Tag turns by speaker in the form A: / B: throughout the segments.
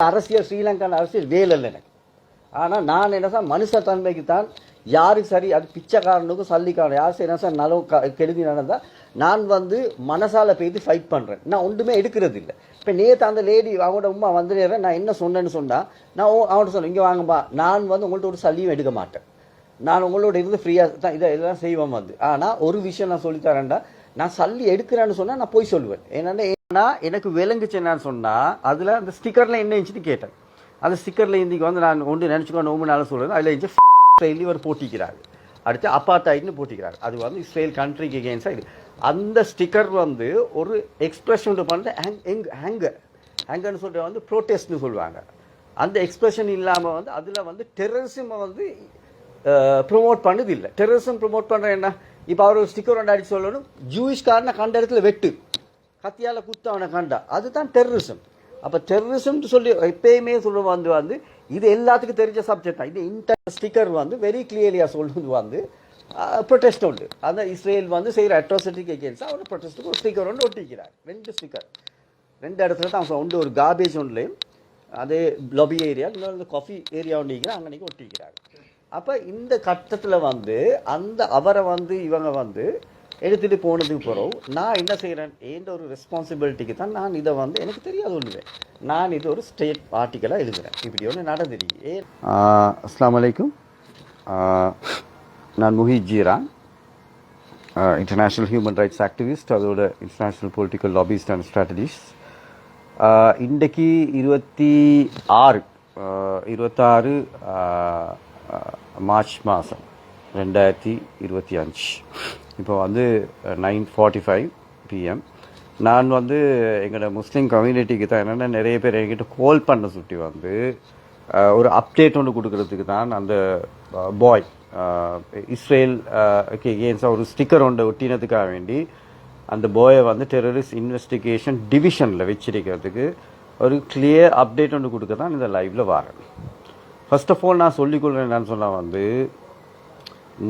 A: அரசியல் ஸ்ரீலங்கான அரசியல் வேலை இல்லை எனக்கு. ஆனால் நான் என்ன சார் மனுஷத்தன்மைக்கு தான் யாருக்கு சரி அது பிச்சைக்காரனுக்கும் சல்லிக்காரன் யார் சரி என்ன சார் நலவு க- கெடுதி நடந்தால் நான் வந்து மனசால் பெய்து ஃபைட் பண்ணுறேன் நான் ஒன்றுமே எடுக்கிறது இல்லை. இப்போ நேற்று அந்த லேடி அவங்களோட உமா வந்துடுறேன் நான் என்ன சொன்னேன்னு சொன்னால் நான் ஓ அவன்கிட்ட சொன்னேன் இங்கே வாங்கப்பா நான் வந்து உங்கள்கிட்ட ஒரு சல்லியும் எடுக்க மாட்டேன். நான் உங்களோட இருந்து ஃப்ரீயாக தான் இதை இதெல்லாம் செய்வேன் வந்து. ஆனால் ஒரு விஷயம் நான் சொல்லித்தரேன்டா நான் சல்லி எடுக்கிறேன்னு சொன்னால் நான் போய் சொல்லுவேன். ஏன்னா ஆனால் எனக்கு விளங்குச்சு என்னன்னு சொன்னால் அதில் அந்த ஸ்டிக்கரில் என்ன இருந்துச்சுன்னு கேட்டேன். அந்த ஸ்டிக்கரில் இன்றைக்கி வந்து நான் ஒன்று நினச்சிக்கோ நோம்புனாலும் சொல்கிறேன் அதில் இருந்துச்சு இஸ்ரேலி ஒரு போட்டிக்கிறாரு. அடுத்து அப்பாத்தாய்ட்னு போட்டிக்கிறாரு. அது வந்து இஸ்ரேல் கண்ட்ரிக்கு எகேன்ஸ்டாக இது. அந்த ஸ்டிக்கர் வந்து ஒரு எக்ஸ்பிரஷன் பண்ணுற ஹேங் எங் ஹேங்கர் ஹேங்கர்னு சொல்கிற வந்து ப்ரோட்டஸ்ட்னு சொல்லுவாங்க. அந்த எக்ஸ்பிரஷன் இல்லாமல் வந்து அதில் வந்து டெரரிசம் வந்து ப்ரொமோட் பண்ணது இல்லை டெரரிசம் ப்ரொமோட் பண்ணுற என்ன? இப்போ அவர் ஒரு ஸ்டிக்கர் ஒன்று அடிச்சு சொல்லணும். ஜூயிஷ்காரனை கண்ட இடத்துல வெட்டு. கத்தியால் குத்து அவனை கண்டா அதுதான் டெரரிசம் அப்போ டெரரிசம்னு சொல்லி எப்பயுமே சொல்ல வந்து வந்து இது எல்லாத்துக்கும் தெரிஞ்ச சப்ஜெக்ட் தான். இது இன்டர் ஸ்டிக்கர் வந்து வெரி கிளியரியாக சொல்லுவது வந்து ப்ரொட்டஸ்ட் உண்டு. அந்த இஸ்ரேல் வந்து செய்கிற அட்ராசிட்டிக்கு எகேன்ஸ்டாக அவர் ப்ரொட்டஸ்ட்டுக்கு ஒரு ஸ்டிக்கர் ஒன்று ஒட்டிக்கிறார். ரெண்டு ஸ்டிக்கர் ரெண்டு இடத்துல தான் ஒன்று ஒரு கார்பேஜ் ஒன்றுலையும் அதே லொபி ஏரியா இன்னொரு காஃபி ஏரியா ஒன்று அங்கே ஒட்டிக்கிறார் அப்போ இந்த கட்டத்தில் வந்து அந்த அவரை வந்து இவங்க வந்து எடுத்துகிட்டு போனதுக்கு பிறகு நான் என்ன செய்கிறேன் எந்த ஒரு ரெஸ்பான்சிபிலிட்டிக்கு தான் நான் இதை வந்து எனக்கு தெரியாது ஒன்றுவே நான் இது ஒரு ஸ்டேட் ஆர்டிக்கலாக எழுதுகிறேன் இப்படி ஒன்று நடந்துருக்கு ஏ அஸ்லாம் வலைக்கும் நான் Muhith Jeeran international human rights activist அதோட international political lobbyist and strategist இன்றைக்கு இருபத்தி ஆறு இருபத்தாறு மார்ச் மாதம் ரெண்டாயிரத்தி இருபத்தி அஞ்சு. இப்போ வந்து நைன் ஃபார்ட்டி ஃபைவ் பிஎம் நான் வந்து எங்களோட முஸ்லீம் கம்யூனிட்டிக்கு தான் என்னென்னா நிறைய பேர் என்கிட்ட கோல் பண்ண சுட்டி வந்து ஒரு அப்டேட் ஒன்று கொடுக்கறதுக்கு தான் அந்த பாய் இஸ்ரேல் எகேன்ஸ்டாக ஒரு ஸ்டிக்கர் ஒன்று ஒட்டினதுக்காக வேண்டி அந்த பாயை வந்து டெரரிஸ்ட் இன்வெஸ்டிகேஷன் டிவிஷனில் வச்சிருக்கிறதுக்கு ஒரு கிளியர் அப்டேட் ஒன்று கொடுக்க தான் இந்த லைவில் வரேன். ஃபர்ஸ்ட் ஆஃப் ஆல் நான் சொல்லிக்கொள்கிறேன் என்னன்னு சொன்னால் வந்து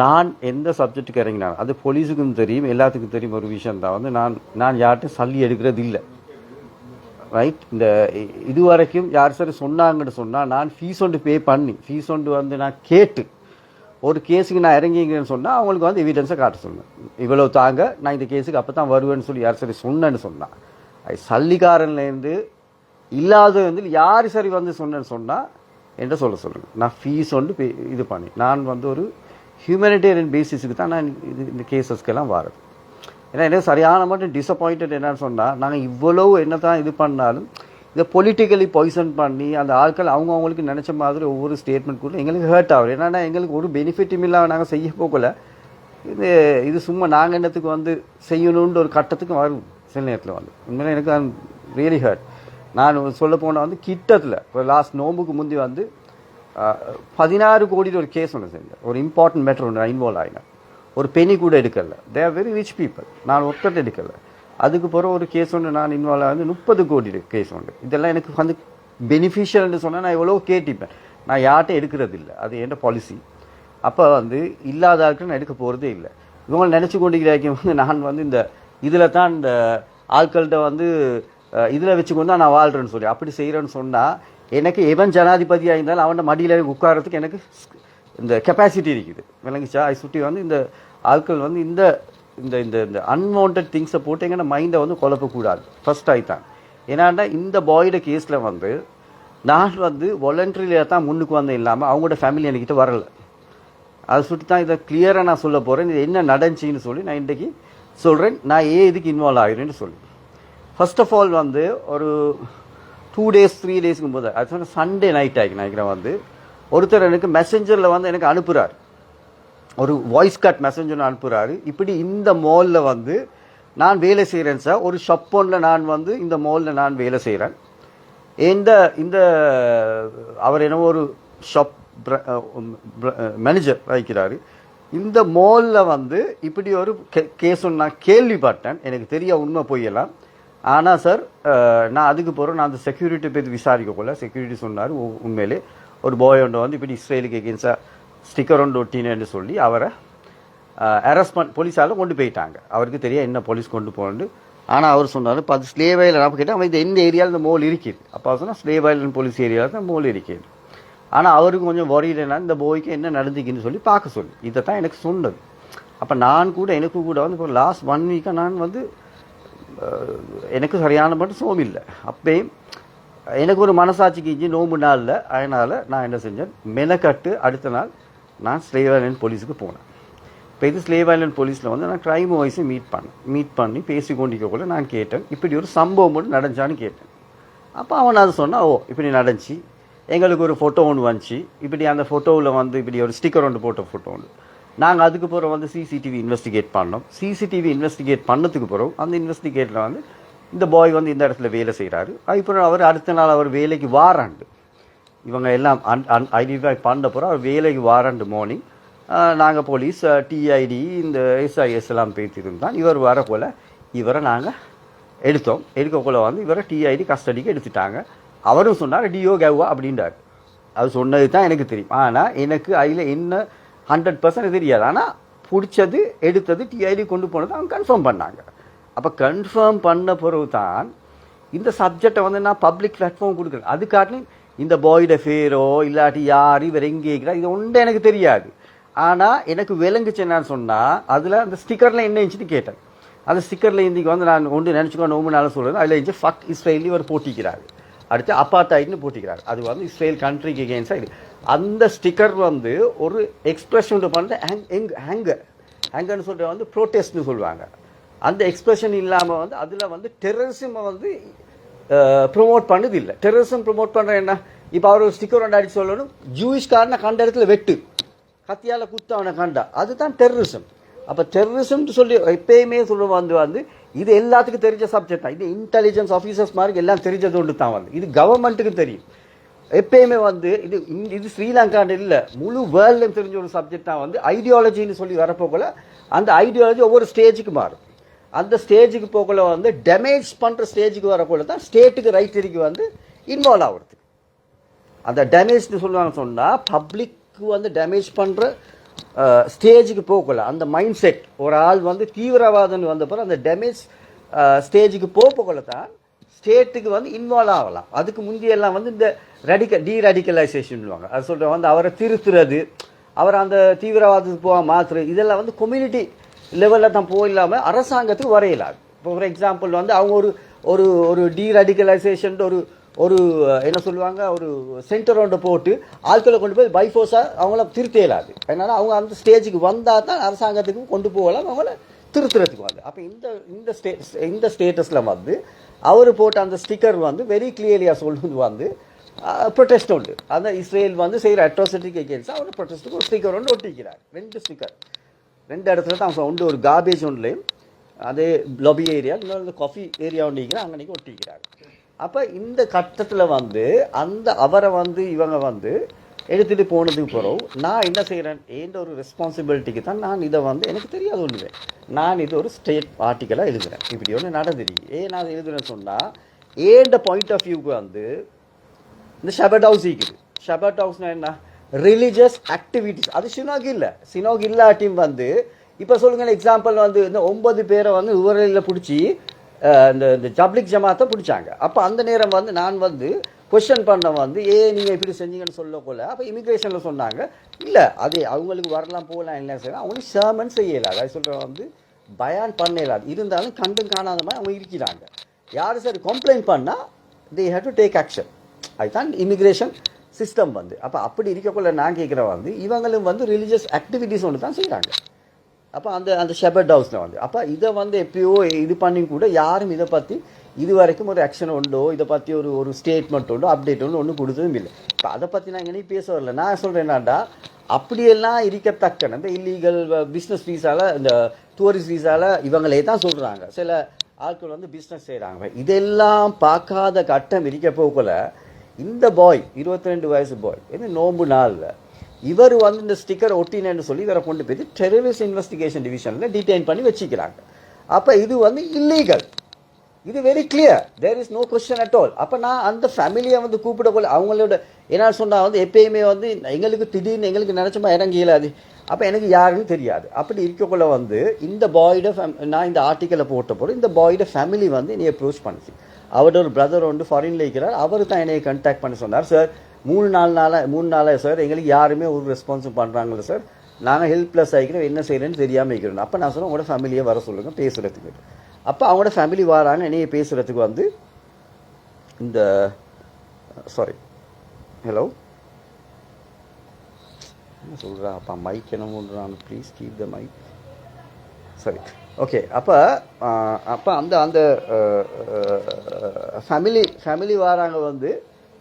A: நான் எந்த சப்ஜெக்ட்டுக்கு இறங்கினாலும் அது போலீஸுக்கும் தெரியும் எல்லாத்துக்கும் தெரியும் ஒரு விஷயம் தான். வந்து நான் நான் யார்கிட்டையும் சல்லி எடுக்கிறது இல்லை. ரைட் இந்த இது வரைக்கும் யார் சரி சொன்னாங்கன்னு சொன்னால் நான் ஃபீஸ் ஒன்று பே பண்ணி ஃபீஸ் ஒன்று வந்து நான் கேட்டு ஒரு கேஸுக்கு நான் இறங்கிங்கன்னு சொன்னால் அவங்களுக்கு வந்து எவிடன்ஸை காட்ட சொன்னேன். இவ்வளோ தாங்க நான் இந்த கேஸுக்கு அப்போ தான் வருவேன்னு சொல்லி யார் சரி சொன்னேன்னு சொன்னான் அது சல்லிக்காரன்லேருந்து இல்லாத வந்து யார் சரி வந்து சொன்னேன்னு சொன்னால் என்கிட்ட சொல்ல சொல்லுங்கள் நான் ஃபீஸ் ஒன்று பே இது பண்ணி நான் வந்து ஒரு ஹியூமனிட்டேரியன் பேசிஸுக்கு தான் நான் இது இந்த கேசஸ்க்கெல்லாம் வரது ஏன்னா என்ன சரியான மட்டும் டிசப்பாயிண்டட் என்னன்னு சொன்னால் நாங்கள் இவ்வளவு என்ன தான் இது பண்ணாலும் இதை பொலிட்டிக்கலி பாய்சன் பண்ணி அந்த ஆட்கள் அவங்க அவங்களுக்கு நினச்ச மாதிரி ஒவ்வொரு ஸ்டேட்மெண்ட் கூட எங்களுக்கு ஹர்ட் ஆகுது. என்னென்னா எங்களுக்கு ஒரு பெனிஃபிட்டும் இல்லாமல் நாங்கள் செய்ய போகல. இது இது சும்மா நாங்கள் என்னத்துக்கு வந்து செய்யணுன்ற ஒரு கட்டத்துக்கு வரும். சில நேரத்தில் வந்து. உண்மையில எனக்கு ரியலி ஹர்ட் நான் சொல்ல போனால் வந்து கிட்டத்தில் இப்போ லாஸ்ட் நோம்புக்கு முந்தி வந்து பதினாறு கோடியில் ஒரு கேஸ் ஒன்று செஞ்சேன். ஒரு இம்பார்ட்டன்ட் மேட்டர் ஒன்று இன்வால்வ் ஆகினேன் ஒரு பெனி கூட எடுக்கல. They are very rich people நான் ஒருத்தர் எடுக்கல. அதுக்கு பிறகு ஒரு கேஸ் ஒன்று நான் இன்வால்வ் ஆகுது முப்பது கோடி கேஸ் ஒன்று இதெல்லாம் எனக்கு வந்து பெனிஃபிஷியல்னு சொன்னால் நான் எவ்வளோ கேட்டிப்பேன் நான் யார்கிட்ட எடுக்கிறது இல்லை. அது என் பாலிசி அப்போ வந்து இல்லாத ஆட்கள் நான் எடுக்க போகிறதே இல்லை. இவங்க நினச்சி கொண்டிருக்கிறாங்க வந்து நான் வந்து இந்த இதில் தான் இந்த ஆட்கள்கிட்ட வந்து இதில் வச்சுக்கொண்டு தான் நான் வாழ்கிறேன்னு சொல்லி. அப்படி செய்கிறேன்னு சொன்னால் எனக்கு எவன் ஜனாதிபதியாக இருந்தாலும் அவன் மடியில் உட்காரத்துக்கு எனக்கு இந்த கெப்பாசிட்டி இருக்குது. விளங்குச்சா? அதை சுற்றி வந்து இந்த ஆட்கள் வந்து இந்த இந்த இந்த இந்த அன்வான்ட் திங்ஸை போட்டு எங்கன்னா மைண்டை வந்து குழப்பக்கூடாது ஃபர்ஸ்ட் ஆகித்தான் ஏன்னாண்டா இந்த பாயோட கேஸில் வந்து நான் வந்து வாலண்டரியில் தான் முன்னுக்கு வந்தேன் இல்லாமல் அவங்களோட ஃபேமிலி என்கிட்ட வரல. அதை சுற்றி தான் இதை கிளியராக நான் சொல்ல போகிறேன் இது என்ன நடந்துச்சின்னு சொல்லி நான் இன்றைக்கி சொல்கிறேன் நான் ஏன் இதுக்கு இன்வால்வ் ஆகிறேன்னு சொல்லி. ஃபர்ஸ்ட் ஆஃப் ஆல் வந்து ஒரு டூ டேஸ் த்ரீ டேஸ்க்கு போது. அது சொன்னால் சண்டே நைட் ஆகி நினைக்கிறேன் வந்து. ஒருத்தர் எனக்கு மெசஞ்சரில் வந்து எனக்கு அனுப்புகிறார் ஒரு வாய்ஸ் கட் மெசஞ்சர் அனுப்புகிறாரு இப்படி இந்த மாலில் வந்து நான் வேலை செய்கிறேன் சார் ஒரு ஷாப் ஒன்றில் நான் வந்து இந்த மாலில் நான் வேலை செய்கிறேன் இந்த இந்த அவர் என்னவோ ஒரு ஷாப் மேனேஜர் வைக்கிறாரு இந்த மாலில் வந்து இப்படி ஒரு கேஸ் நான் கேள்விப்பட்டேன். எனக்கு தெரிய உண்மை போயெல்லாம் ஆனால் சார் நான் அதுக்கு போகிறேன் நான் அந்த செக்யூரிட்டி பற்றி விசாரிக்கக்குள்ள செக்யூரிட்டி சொன்னார் உண்மையிலே ஒரு பாய் ஒன்று வந்து இப்படி இஸ்ரேலுக்கு எகேன்ஸ்டாக ஸ்டிக்கர் ஒன்று ஒட்டினேன்னு சொல்லி அவரை அரெஸ்ட் பண்ண போலீஸால் கொண்டு போயிட்டாங்க. அவருக்கு தெரிய என்ன போலீஸ் கொண்டு போகணுன்னு ஆனால் அவர் சொன்னார் இப்போ அது ஸ்லேவ் ஐலண்ட் அப்போ கேட்டால் அவன் இது எந்த ஏரியாவில் இந்த மோல் இருக்குது? அப்போ சொன்னால் ஸ்லேவ் ஐலண்ட் போலீஸ் ஏரியாவில் தான் மோல் இருக்குது. ஆனால் அவருக்கு கொஞ்சம் வரையிலனா இந்த போய்க்கு என்ன நடந்துக்குன்னு சொல்லி பார்க்க சொல்லி. இதை தான் எனக்கு சொன்னது. அப்போ நான் கூட எனக்கு கூட வந்து இப்போ லாஸ்ட் ஒன் வீக்காக நான் வந்து எனக்கு சரியான மட்டும் சோம் இல்லை. அப்பயும் எனக்கு ஒரு மனசாட்சிக்கு இஞ்சி நோம்பு நாளில் அதனால் நான் என்ன செஞ்சேன்? மெனக்கட்டு அடுத்த நாள் நான் ஸ்லேவ் ஐலண்ட் போலீஸுக்கு போனேன். இப்போ இது ஸ்லேவ் ஐலண்ட் போலீஸில் வந்து நான் க்ரைம் வாய்ஸை மீட் பண்ணேன். மீட் பண்ணி பேசி கொண்டிருக்கக்குள்ள நான் கேட்டேன் இப்படி ஒரு சம்பவம் மட்டும் நடந்துச்சான்னு கேட்டேன். அப்போ அவன் அது சொன்னால் ஓ இப்படி நடந்துச்சு. எங்களுக்கு ஒரு ஃபோட்டோ ஒன்று வந்துச்சு. இப்படி அந்த ஃபோட்டோவில் வந்து இப்படி ஒரு ஸ்டிக்கர் ஒன்று போட்ட ஃபோட்டோ ஒன்று நாங்கள் அதுக்கு பிறகு வந்து சிசிடிவி இன்வெஸ்டிகேட் பண்ணோம். சிசிடிவி இன்வெஸ்டிகேட் பண்ணதுக்கு பிறகு அந்த இன்வெஸ்டிகேட்டில் வந்து இந்த பாய் வந்து இந்த இடத்துல வேலை செய்கிறாரு அதுக்கப்புறம் அவர் அடுத்த நாள் அவர் வேலைக்கு வாராண்டு. இவங்க எல்லாம் ஐடென்டிஃபை பண்ண பிறகு அவர் வேலைக்கு வாராண்டு மார்னிங் நாங்கள் போலீஸ் டிஐடி இந்த எஸ்ஐஎஸ் எல்லாம் பேசியிருந்தான். இவர் வர போல் இவரை நாங்கள் எடுத்தோம். எடுக்கக்குள்ள வந்து இவரை டிஐடி கஸ்டடிக்கு எடுத்துட்டாங்க. அவரும் சொன்னார் டிஓ கேவா அப்படின்றார். அது சொன்னது தான் எனக்கு தெரியும். ஆனால் எனக்கு அதில் என்ன ஹண்ட்ரட் பர்சன்ட் தெரியாது. ஆனால் பிடிச்சது எடுத்தது டிஐடி கொண்டு போனது அவங்க கன்ஃபார்ம் பண்ணாங்க. அப்போ கன்ஃபார்ம் பண்ண பிறகு தான் இந்த சப்ஜெக்டை வந்து நான் பப்ளிக் பிளாட்ஃபார்ம் கொடுக்குறேன். அது காட்டிலும் இந்த பாயோட ஃபேரோ இல்லாட்டி யார் இவர் எங்கே இருக்கிறா இது ஒன்றும் எனக்கு தெரியாது. ஆனால் எனக்கு விளங்குச்சு என்னன்னு சொன்னால் அதில் அந்த ஸ்டிக்கரில் என்ன இருந்துச்சுன்னு கேட்டேன். அந்த ஸ்டிக்கரில் இன்றைக்கி வந்து நான் ஒன்று நினச்சிக்கோ நோம்புனால சொல்கிறேன் அதில் இருந்துச்சு ஃபக் இஸ்ரேலி இவர் போட்டிக்கிறாரு. அடுத்து அப்பாத்தாயிட்னு போட்டிக்கிறார். அது வந்து இஸ்ரேல் கண்ட்ரிக்கு எகேன்ஸ்டாக இது. அந்த ஸ்டிக்கர் வந்து ஒரு எக்ஸ்பிரஷன் பண்ணுற ஹேங் எங் ஹேங்கர் ஹேங்கர்னு சொல்கிற வந்து ப்ரோட்டஸ்ட்னு சொல்லுவாங்க. அந்த எக்ஸ்பிரஷன் இல்லாமல் வந்து அதில் வந்து டெரரிசம் வந்து ப்ரொமோட் பண்ணது இல்லை டெரரிசம் ப்ரொமோட் பண்ணுற என்ன? இப்போ அவர் ஸ்டிக்கர் ஒன்று அடிச்சு சொல்லணும். ஜூயிஷ்காரனை கண்ட இடத்துல வெட்டு. கத்தியால் குத்து அவனை கண்டா. அதுதான் டெரரிசம் அப்போ டெரரிசம்னு சொல்லி எப்பயுமே சொல்ல வந்து வந்து இது எல்லாத்துக்கும் தெரிஞ்ச சப்ஜெக்ட் தான். இது இன்டெலிஜென்ஸ் ஆஃபீஸர்ஸ் மாதிரி எல்லாம் தெரிஞ்சது ஒன்று தான் வந்து. இது கவர்மெண்ட்டுக்கு தெரியும். எப்பயுமே வந்து இது இது ஸ்ரீலங்கான்னு இல்லை. முழு வேர்ல்டும் தெரிஞ்ச ஒரு சப்ஜெக்ட் தான் வந்து ஐடியாலஜின்னு சொல்லி வரப்போக்குள்ள அந்த ஐடியாலஜி ஒவ்வொரு ஸ்டேஜுக்கு மாறும். அந்த ஸ்டேஜுக்கு போகல வந்து டேமேஜ் பண்ணுற ஸ்டேஜுக்கு வரக்குள்ள தான் ஸ்டேட்டுக்கு ரைட் இருக்கு வந்து இன்வால்வ் ஆகுறது. அந்த டேமேஜ்னு சொல்லுவாங்க சொன்னால் பப்ளிக்கு வந்து டேமேஜ் பண்ணுற ஸ்டேஜுக்கு போகல. அந்த மைண்ட் செட் ஒரு ஆள் வந்து தீவிரவாதம்னு வந்தப்போ அந்த டேமேஜ் ஸ்டேஜுக்கு போகல தான் ஸ்டேட்டுக்கு வந்து இன்வால்வ் ஆகலாம். அதுக்கு முந்தையெல்லாம் வந்து இந்த ரடிக்க டீ அது சொல்கிற வந்து அவரை திருத்துறது அவர் அந்த தீவிரவாதத்துக்கு போக மாத்துறது இதெல்லாம் வந்து கம்யூனிட்டி லெவலில் தான் போயில்லாமல் அரசாங்கத்துக்கு வரையலாது இப்போ ஃபார் எக்ஸாம்பிள் வந்து அவங்க ஒரு ஒரு ஒரு டீரடிக்கலைசேஷன் ஒரு ஒரு என்ன சொல்லுவாங்க ஒரு சென்டர் ஒன்று போட்டு ஆட்களை கொண்டு போய் பைஃபோர்ஸாக அவங்கள திருத்த இயலாது. அதனால் அவங்க அந்த ஸ்டேஜுக்கு வந்தால் தான் அரசாங்கத்துக்கு கொண்டு போகலாம் அவங்கள திருத்துறதுக்கு வந்து அப்போ இந்த இந்த ஸ்டே இந்த ஸ்டேட்டஸில் வந்து அவர் போட்ட அந்த ஸ்டிக்கர் வந்து வெரி கிளியர்லியாக சொல்லுவது வந்து ப்ரொட்டஸ்ட் உண்டு. அந்த இஸ்ரேல் வந்து செய்கிற அட்ராசிட்டிக்கு எகேன்ஸ்ட் அவர் ப்ரொட்டஸ்ட்டுக்கு ஒரு ஸ்டிக்கர் ஒன்று ஒட்டிக்கிறார். ரெண்டு ஸ்டிக்கர் ரெண்டு இடத்துல தான் அவங்க உண்டு ஒரு கார்பேஜ் ஒன்றுலையும். அதே லொபி ஏரியா இன்னொரு காஃபி ஏரியா ஒன்று அங்கே ஒட்டிக்கிறார். அப்போ இந்த கட்டத்தில் வந்து அந்த அவரை வந்து இவங்க வந்து எடுத்துகிட்டு போனதுக்கு பிறகு நான் என்ன செய்கிறேன் என்ற ஒரு ரெஸ்பான்சிபிலிட்டிக்கு தான் நான் இதை வந்து எனக்கு தெரியாது ஒன்றுவே நான் இது ஒரு ஸ்டேட் ஆர்டிக்கலாக எழுதுகிறேன் இப்படி ஒன்று நடந்துருக்கு ஏன் நான் எழுதுறேன்னு சொன்னால் ஏண்ட பாயிண்ட் ஆஃப் வியூக்கு வந்து இந்த ஷபட் ஹவுஸ் இருக்குது. ஷபட் ஹவுஸ்னா என்ன? ரிலீஜியஸ் ஆக்டிவிட்டிஸ் அது சினோக் இல்லை. சினோக் இல்லாட்டியும் வந்து இப்போ சொல்லுங்கள் எக்ஸாம்பிள் வந்து இந்த ஒன்பது பேரை வந்து உவரையில் பிடிச்சி இந்த இந்த ஜப்ளிக் ஜமாத்தை பிடிச்சாங்க. அப்போ அந்த நேரம் வந்து நான் வந்து கொஷன் பண்ண வந்து ஏ நீங்கள் இப்படி செஞ்சீங்கன்னு சொல்ல போல அப்போ இமிக்ரேஷனில் சொன்னாங்க. இல்லை அது அவங்களுக்கு வரலாம் போகலாம் இல்லை செய்யலாம் அவங்களுக்கு சேர்மன் செய்யலை. அதை சொல்கிற வந்து பயான் பண்ணலாம் இருந்தாலும் கண்டும் காணாத மாதிரி அவங்க இருக்கிறாங்க. யார் சார் கம்ப்ளைண்ட் பண்ணால் they have to take action அதுதான் இமிக்ரேஷன் சிஸ்டம் வந்து. அப்போ அப்படி இருக்கக்குள்ள நான் கேட்குற வந்து இவங்களும் வந்து ரிலீஜியஸ் ஆக்டிவிட்டீஸ் ஒன்று தான் செய்கிறாங்க அப்போ அந்த அந்த ஷெபர்ட் ஹவுஸில் வந்து. அப்போ இதை வந்து எப்பயோ இது பண்ணி கூட யாரும் இதை பற்றி இது வரைக்கும் ஒரு ஆக்ஷன் உண்டோ இதை பற்றி ஒரு ஒரு ஸ்டேட்மெண்ட் உண்டோ அப்டேட் உண்டு ஒன்றும் கொடுத்ததும் இல்லை. இப்போ அதை பற்றி நான் இங்கே பேச வரல. நான் சொல்கிறேன் என்னடா அப்படியெல்லாம் இருக்கத்தக்கன இந்த இல்லீகல் பிஸ்னஸ் வீஸால் இந்த டூரிஸ்ட் வீஸால் இவங்களே தான் சொல்கிறாங்க சில ஆட்கள் வந்து பிஸ்னஸ் செய்கிறாங்க இதெல்லாம் பார்க்காத கட்டம் இருக்க போகல இந்த பாய் இருபத்தி ரெண்டு வயசு பாய் இது நோம்பு நாளில் இவர் வந்து இந்த ஸ்டிக்கர் ஒட்டினேன்னு சொல்லி இவரை கொண்டு போய் டெரரிஸ்ட் இன்வெஸ்டிகேஷன் டிவிஷனில் டீடைன் பண்ணி வச்சுக்கிறாங்க. அப்போ இது வந்து இல்லீகல் இது very clear there is no question at all அப்போ நான் அந்த ஃபேமிலியை வந்து கூப்பிட அவங்களோட என்ன சொன்னால் வந்து எப்பயுமே வந்து எங்களுக்கு திடீர்னு எங்களுக்கு நினச்சமா இறங்கியலாது அப்போ எனக்கு யாருன்னு தெரியாது. அப்படி இருக்கக்குள்ள வந்து இந்த பாயோட நான் இந்த ஆர்டிக்கலை போட்ட போது இந்த பாயோட ஃபேமிலி வந்து என்னை அப்ரோச் பண்ணுச்சு. அவரோட ஒரு பிரதர் வந்து ஃபாரின்ல இருக்கிறார். அவர் தான் என்னை கான்டாக்ட் பண்ண சொன்னார். சார் மூணு நாலு நாளாக மூணு நாளாக சார் எங்களுக்கு யாருமே ஒரு ரெஸ்பான்ஸும் பண்ணுறாங்கல்ல சார் நாங்கள் ஹெல்ப்லெஸ் ஆகிக்கிறோம் என்ன செய்கிறேன்னு தெரியாமல் இருக்கிறோம் அப்போ நான் சொன்னேன் உங்களோட ஃபேமிலியை வர சொல்லுங்கள் பேசுகிறதுக்கு அப்போ அவங்களோட ஃபேமிலி வராங்க என்னைய பேசுகிறதுக்கு வந்து இந்த சாரி ஹலோ என்ன சொல்கிறா அப்பா மைக் என்ன பண்ணுறான் ப்ளீஸ் கீப் த மைக் சரி ஓகே அப்போ அப்போ அந்த அந்த ஃபேமிலி ஃபேமிலி வராங்க வந்து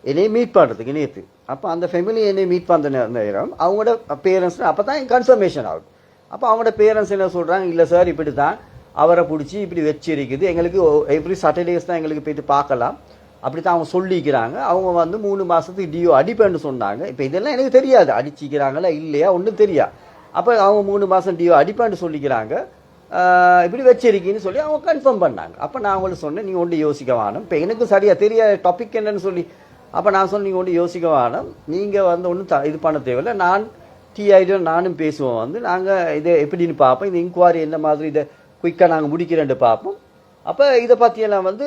A: என்னையை மீட் பண்ணுறதுக்கு நேற்று அப்போ அந்த ஃபேமிலி என்னை மீட் பண்ணுற நேரம் அவங்களோட பேரண்ட்ஸ் அப்போ தான் கன்ஃபர்மேஷன் ஆகும் அப்போ அவங்களோட பேரண்ட்ஸ் என்ன சொல்கிறாங்க இல்லை சார் இப்படி தான் அவரை பிடிச்சி இப்படி வச்சிருக்குது. எங்களுக்கு எவ்ரி சாட்டர்டேஸ் தான் எங்களுக்கு போயிட்டு பார்க்கலாம். அப்படி தான் அவங்க சொல்லிக்கிறாங்க. அவங்க வந்து மூணு மாதத்துக்கு டியோ அடிப்பேன்னு சொன்னாங்க. இப்போ இதெல்லாம் எனக்கு தெரியாது. அடிச்சிக்கிறாங்களா இல்லையா? ஒன்றும் தெரியா. அப்போ அவங்க மூணு மாதம் டியோ அடிப்பேன்னு சொல்லிக்கிறாங்க. இப்படி வச்சிருக்கீன்னு சொல்லி அவங்க கன்ஃபார்ம் பண்ணாங்க. அப்போ நான் அவங்களுக்கு சொன்னேன் நீ ஒன்று யோசிக்க வேணும். இப்போ எனக்கு சரியாக தெரியாத. டாபிக் என்னன்னு சொல்லி அப்போ நான் சொன்ன நீங்கள் ஒன்று யோசிக்க வேணும். நீங்கள் வந்து ஒன்றும் த இது பண்ண தேவையில்லை. நான் டிஐடியும் நானும் பேசுவோம் வந்து. நாங்கள் இதை எப்படின்னு பார்ப்போம். இந்த இன்கொயரி என்ன மாதிரி இதை குயிக்காக நாங்கள் முடிக்கிறேன்ட்டு பார்ப்போம். அப்போ இதை பற்றியெல்லாம் வந்து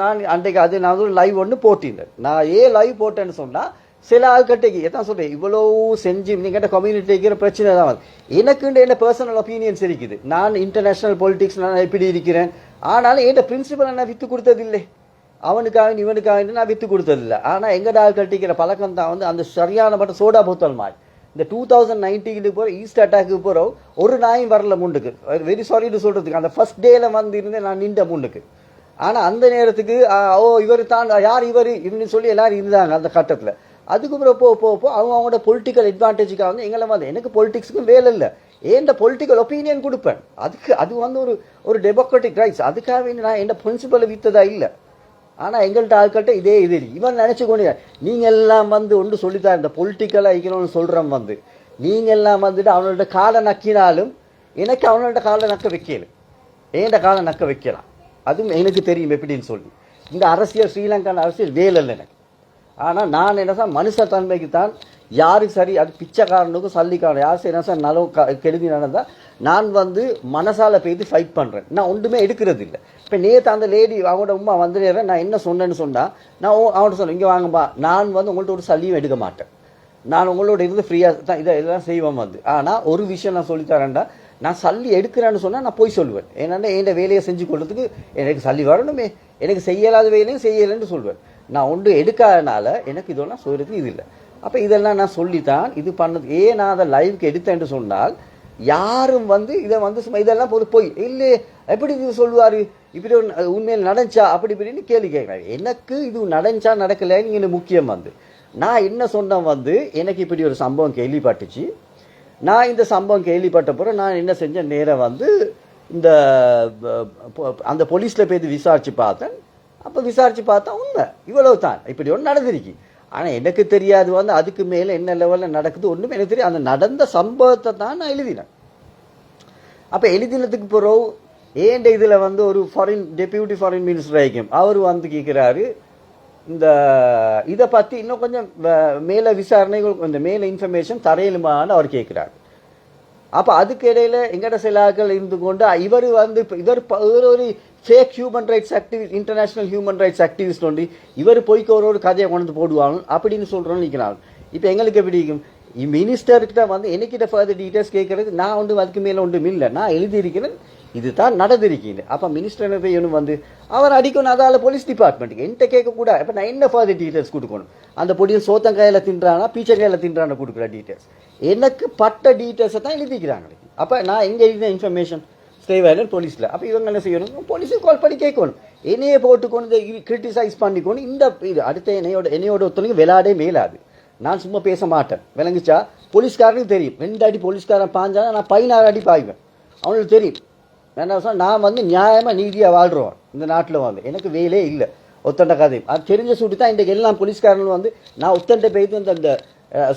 A: நான் அன்றைக்கு அது நான் ஒரு லைவ் ஒன்று போட்டிருந்தேன். நான் ஏன் லைவ் போட்டேன்னு சொன்னால் சில ஆள்கிட்டக்கு எதான் சொல்கிறேன் இவ்வளோ செஞ்சு நீங்கள் கம்யூனிட்டிக்கிற பிரச்சனை தான் வந்து. எனக்குண்டு என்ன பர்சனல் ஒப்பீனியன்ஸ் இருக்குது. நான் இன்டர்நேஷனல் பொலிட்டிக்ஸ் நான் எப்படி இருக்கிறேன்? ஆனாலும் என்கிட்ட பிரின்சிபல் நான் கொடுத்தது கொடுத்ததில்லை. அவனுக்காக இவனுக்காக நான் விற்று கொடுத்ததில்லை. ஆனால் எங்கள் ஆள் கட்டிக்கிற பழக்கம் தான் வந்து அந்த சரியான மட்டும் சோடா போத்தல் மாதிரி. இந்த டூ தௌசண்ட் நைன்டீனுக்கு போகிற ஈஸ்ட் அட்டாக்கு போகிறோம் ஒரு நாயும் வரல முண்டுக்கு. வெரி சாரின்னு சொல்கிறதுக்கு அந்த ஃபஸ்ட் டேயில் வந்து இருந்தே நான் நின்ற முண்டுக்கு. ஆனால் அந்த நேரத்துக்கு ஓ இவர் தான் யார் இவர்? இவனு சொல்லி எல்லாரும் இருந்தாங்க அந்த கட்டத்தில். அதுக்கப்புறம் போ போ போ அவங்க அவங்களோட பொலிட்டிக்கல் அட்வான்டேஜுக்காக வந்து எங்களை வந்து எனக்கு பொலிட்டிக்ஸுக்கும் வேலை இல்லை. ஏன்ட பொலிட்டிக்கல் ஒப்பீனியன் கொடுப்பேன்? அதுக்கு அது வந்து ஒரு ஒரு டெமோக்ராட்டிக் ரைட்ஸ் அதுக்காக வேண்டி நான் என்ன பிரின்சிபலை வித்ததா இல்லை. ஆனால் எங்கள்கிட்ட ஆட்கள்கிட்ட இதே இது இவன் நினச்சி கொண்டு நீங்கள் எல்லாம் வந்து ஒன்று சொல்லித்தான் இந்த பொலிட்டிக்கலாக இருக்கணும்னு சொல்கிறோம் வந்து. நீங்கள் எல்லாம் வந்துட்டு அவனோட காலை நக்கினாலும் எனக்கு அவனோட காலை நக்க வைக்கல. ஏண்ட காலை நக்க வைக்கலாம். அதுவும் எனக்கு தெரியும் எப்படின்னு சொல்லி. இந்த அரசியல் ஸ்ரீலங்கான அரசியல் வேலை இல்லை எனக்கு. ஆனால் நான் என்ன மனுஷ தன்மைக்கு தான் யாருக்கு சரி அது பிச்சைக்காரனுக்கும் சல்லிக்காரன் யார் சரி என்ன சார் நலவு க- கெடுதி நடந்தால் நான் வந்து மனசால பெய்து ஃபைட் பண்ணுறேன் நான் ஒன்றுமே எடுக்கிறது இல்லை. இப்போ நேற்று அந்த லேடி அவங்களோட உமா வந்துடுறேன் நான் என்ன சொன்னேன்னு சொன்னால் நான் ஓ- அவன்கிட்ட சொன்னேன் இங்கே வாங்கப்பா நான் வந்து உங்கள்ட்ட ஒரு சல்லியும் எடுக்க மாட்டேன். நான் உங்களோட இருந்து ஃப்ரீயாக தான் இதை இதெல்லாம் செய்வேன் வந்து. ஆனால் ஒரு விஷயம் நான் சொல்லித்தரேன்டா நான் சல்லி எடுக்கிறேன்னு சொன்னால் நான் போய் சொல்லுவேன். ஏன்னா என் வேலையை செஞ்சு கொள்றதுக்கு எனக்கு சல்லி வரணுமே. எனக்கு செய்யலாத வேலையும் செய்யலைன்னு சொல்லுவேன் நான் ஒன்று எடுக்காதனால எனக்கு இதெல்லாம் சொல்கிறதுக்கு இது இல்லை. அப்போ இதெல்லாம் நான் சொல்லித்தான் இது பண்ணது. ஏன் நான் அதை லைவுக்கு எடுத்தேன் சொன்னால் யாரும் வந்து இதை வந்து சும்மா இதெல்லாம் போது போய் இல்லை எப்படி இது சொல்லுவார்? இப்படி உண்மையில் நடந்துச்சா? அப்படி இப்படின்னு கேள்வி கேட்குறாரு. எனக்கு இது நடந்துச்சா நடக்கலைன்னு இங்கே முக்கியம் வந்து. நான் என்ன சொன்னேன் வந்து எனக்கு இப்படி ஒரு சம்பவம் கேள்விப்பட்டுச்சு. நான் இந்த சம்பவம் கேள்விப்பட்ட பிறகு நான் என்ன செஞ்சேன்? நேரம் வந்து இந்த அந்த போலீஸில் போய் விசாரித்து பார்த்தேன். அப்போ விசாரித்து பார்த்தா உண்மை. இவ்வளவு தான் இப்படி ஒன்று நடந்திருக்கு. ஆனால் எனக்கு தெரியாது. வந்து அதுக்கு மேலே என்ன லெவலில் நடக்குது ஒன்றுமே எனக்கு தெரியும் அந்த நடந்த சம்பவத்தை தான் நான் எழுதினேன். அப்போ எழுதினதுக்கு பிறகு ஏன் இதில் வந்து ஒரு ஃபாரின் டெபியூட்டி ஃபாரின் மினிஸ்டர் ஆகிக்கும்? அவர் வந்து கேட்குறாரு இந்த இதை பற்றி இன்னும் கொஞ்சம் மேலே விசாரணைகள் கொஞ்சம் மேலே இன்ஃபர்மேஷன் தரையிலுமான்னு அவர் கேட்குறாரு அப்போ அதுக்கு இடையில எங்கட சில இருந்து கொண்டு இவர் வந்து இவர் இவர் ஒரு fake human rights activist international human rights activist வந்து இவர் போய்க்கு ஒரு ஒரு கதையை கொண்டு போடுவாங்க. அப்படின்னு சொல்கிறோன்னு நிற்கிறாங்க இப்போ எங்களுக்கு எப்படி இருக்கும்? மினிஸ்டர்கிட்ட வந்து எனக்கிட்ட ஃபர்தர் டீட்டெயில்ஸ் கேட்குறது நான் ஒன்று அதுக்கு மேலே ஒன்றும் இல்லை. நான் எழுதியிருக்கிறேன் இதுதான் நடந்திருக்கீங்க அப்போ மினிஸ்டர் என்ன வந்து? அவர் அடிக்கணும். அதால போலீஸ் டிபார்ட்மெண்ட்டுக்கு என்கிட்ட கேட்கக்கூடாது. அப்போ நான் என்ன ஃபர்தர் டீட்டெயில்ஸ் கொடுக்கணும்? அந்த பொடியும் சோத்தங்காயில் தின்றானா பீச்சங்காயில் தின்றானா கொடுக்குற டீட்டெயில்ஸ் எனக்கு பட்ட டீட்டெயில்ஸை தான் எழுதிக்கிறாங்க. அப்போ நான் எங்கே எழுதின இன்ஃபர்மேஷன் ஸ்டேவேலர் போலீஸில் அப்போ இவங்க என்ன செய்யணும்? போலீஸுக்கு கால் பண்ணி கேட்கணும். என்னையே போட்டுக்கொண்டு கிரிட்டிசைஸ் பண்ணிக்கொண்டு இந்த இது அடுத்த என்னையோட என்னையோட ஒருத்தனுக்கு விளையாடே மேலாது. நான் சும்மா பேச மாட்டேன். விளங்குச்சா? போலீஸ்காரனுக்கு தெரியும். ரெண்டு அடி போலீஸ்காரன் பாஞ்சா நான் பதினாறு அடி பாய்வேன். அவனுக்கு தெரியும். என்ன சொன்னால் நான் வந்து நியாயமாக நீதியாக வாழ்கிறோம் இந்த நாட்டில் வந்து. எனக்கு வேலையே இல்லை. ஒத்தண்ட கதை அது தெரிஞ்ச சுட்டு தான் இன்றைக்கு எல்லாம் போலீஸ்காரங்களும் வந்து நான் ஒத்தண்ட போயிட்டு இந்த